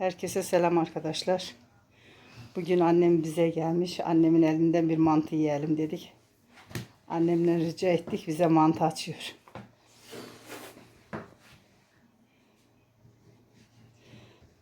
Herkese selam arkadaşlar. Bugün annem bize gelmiş. Annemin elinden bir mantı yiyelim dedik. Annemle rica ettik. Bize mantı açıyor.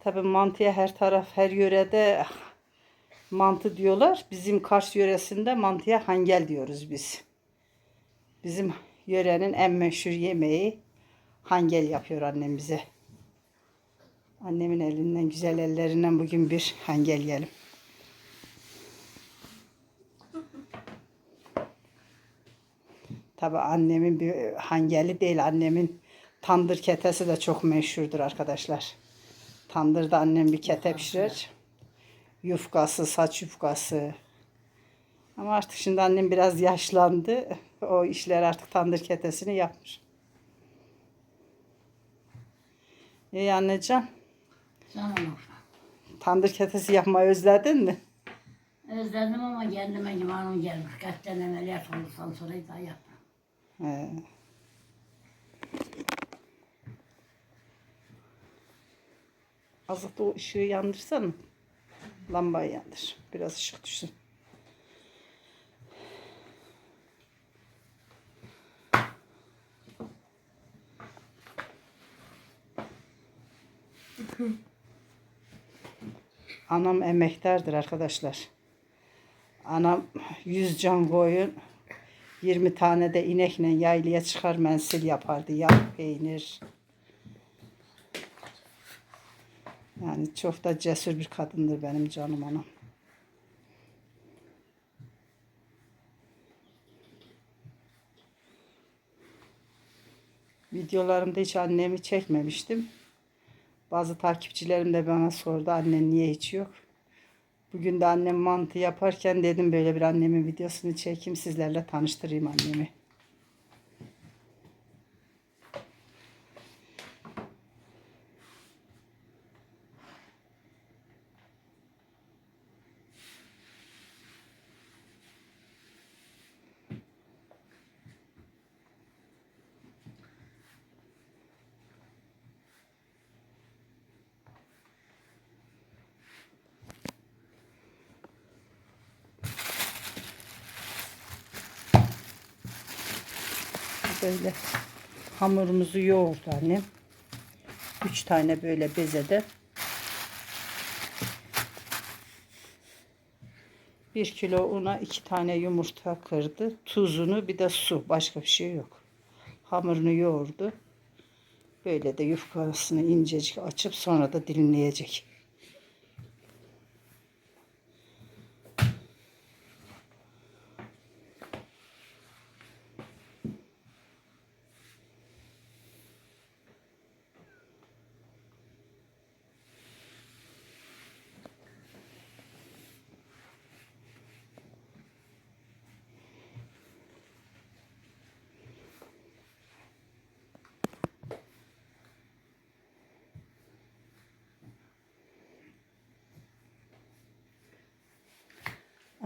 Tabii mantıya her taraf, her yörede mantı diyorlar. Bizim Kars yöresinde mantıya hangel diyoruz biz. Bizim yörenin en meşhur yemeği hangel yapıyor annem bize. Annemin elinden, güzel ellerinden bugün bir hangel yiyelim. Tabii annemin bir hangeli değil, annemin tandır ketesi de çok meşhurdur arkadaşlar. Tandırda annem bir kete pişirir. Yufkası, saç yufkası. Ama artık şimdi annem biraz yaşlandı. O işler artık tandır ketesini yapmış. İyi anneciğim. Canım. Tandır ketesi yapmayı özledin mi? Özledim ama kendime imanım gelmiş. Kaç tane ameliyat olduktan sonra daha yapmam. He. Azıcık da o ışığı yandırsana. Lambayı yandır. Biraz ışık düşsün. Anam emektardır arkadaşlar. Anam 100 can koyun 20 tane de inekle yaylaya çıkar mensil yapardı. Yağ, peynir. Yani çok da cesur bir kadındır benim canım anam. Videolarımda hiç annemi çekmemiştim. Bazı takipçilerim de bana sordu annen niye hiç yok. Bugün de annem mantı yaparken dedim böyle bir annemin videosunu çekeyim sizlerle tanıştırayım annemi. Böyle hamurumuzu yoğurdu annem. Üç tane böyle bezede. Bir kilo una iki tane yumurta kırdı. Tuzunu bir de su. Başka bir şey yok. Hamurunu yoğurdu. Böyle de yufkasını incecik açıp sonra da dilimleyecek.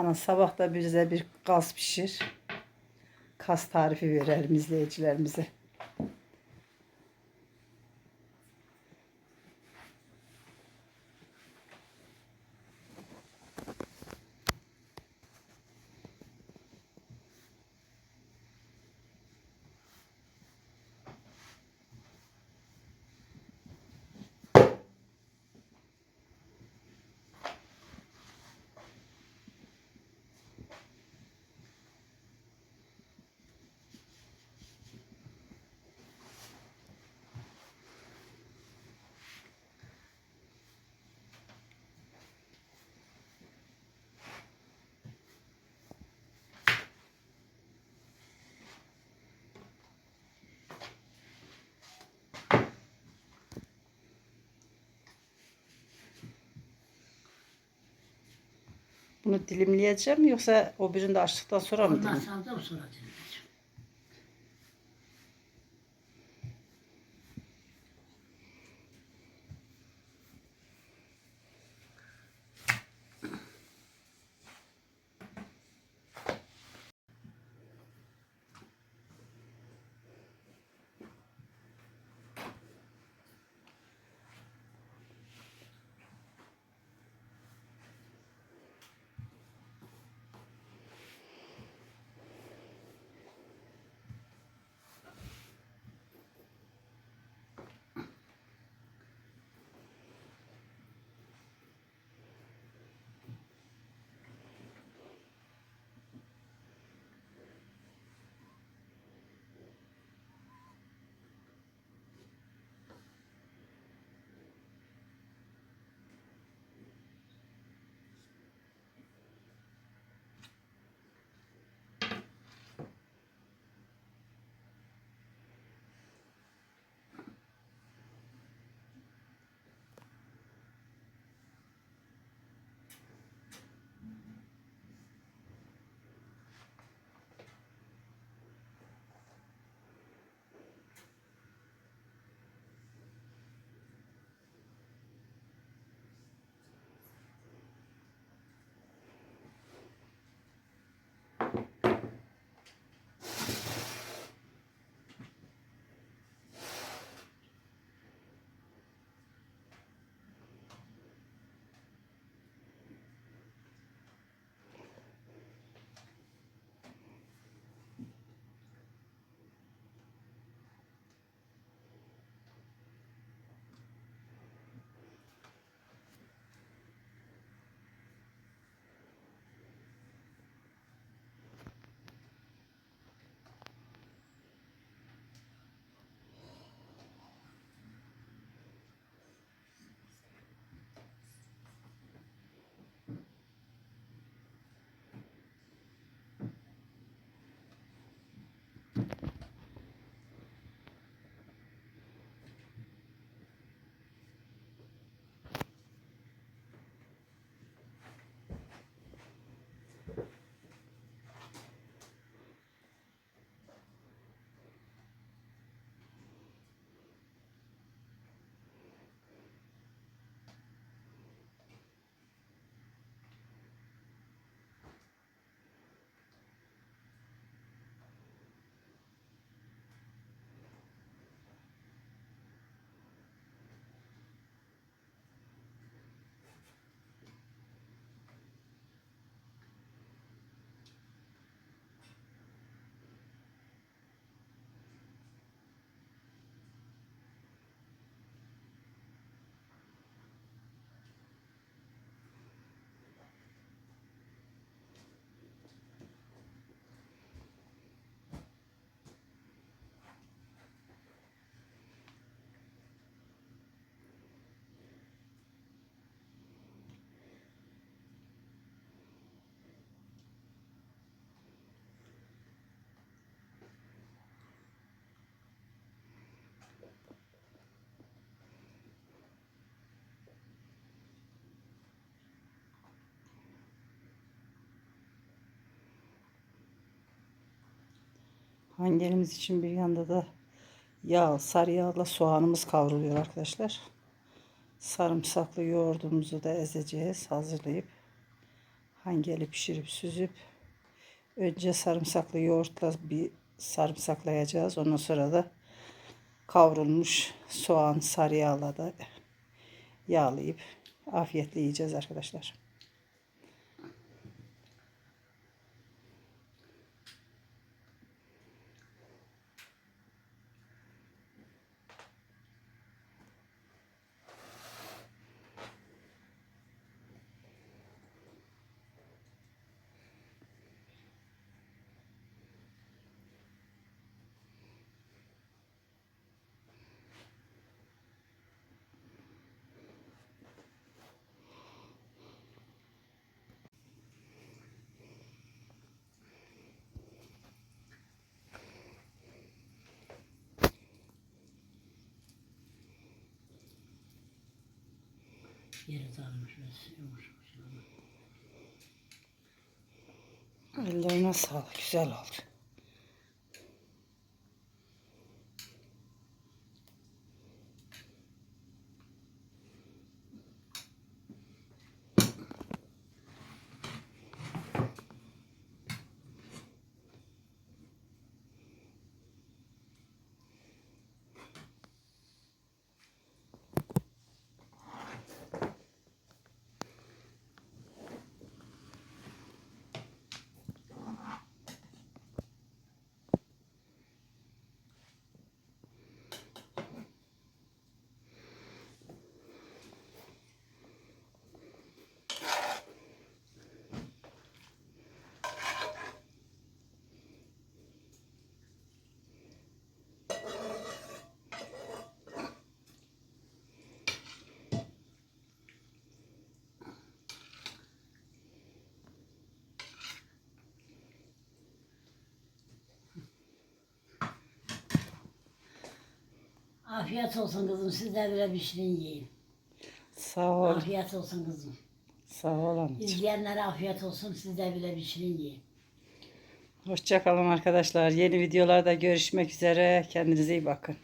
Ana sabah da bize bir gaz pişir. Kas tarifi verelim izleyicilerimize. Bunu dilimleyeceğim yoksa o birini de açtıktan sonra mı Ondan dilim? sonra da dinleyeceğim. Hangelimiz için bir yanda da yağ, sarı yağla soğanımız kavruluyor arkadaşlar. Sarımsaklı yoğurdumuzu da ezeceğiz hazırlayıp. Hangeli pişirip süzüp önce sarımsaklı yoğurtla bir sarımsaklayacağız. Ondan sonra da kavrulmuş soğan sarı yağla da yağlayıp afiyetle yiyeceğiz arkadaşlar. Ve yumuşak. Ellerine sağlık. Güzel oldu. Afiyet olsun kızım. Siz de böyle pişirin yiyin. Sağ ol. Afiyet olsun kızım. Sağ ol anneciğim. İzleyenlere afiyet olsun. Siz de böyle pişirin yiyin. Hoşçakalın arkadaşlar. Yeni videolarda görüşmek üzere. Kendinize iyi bakın.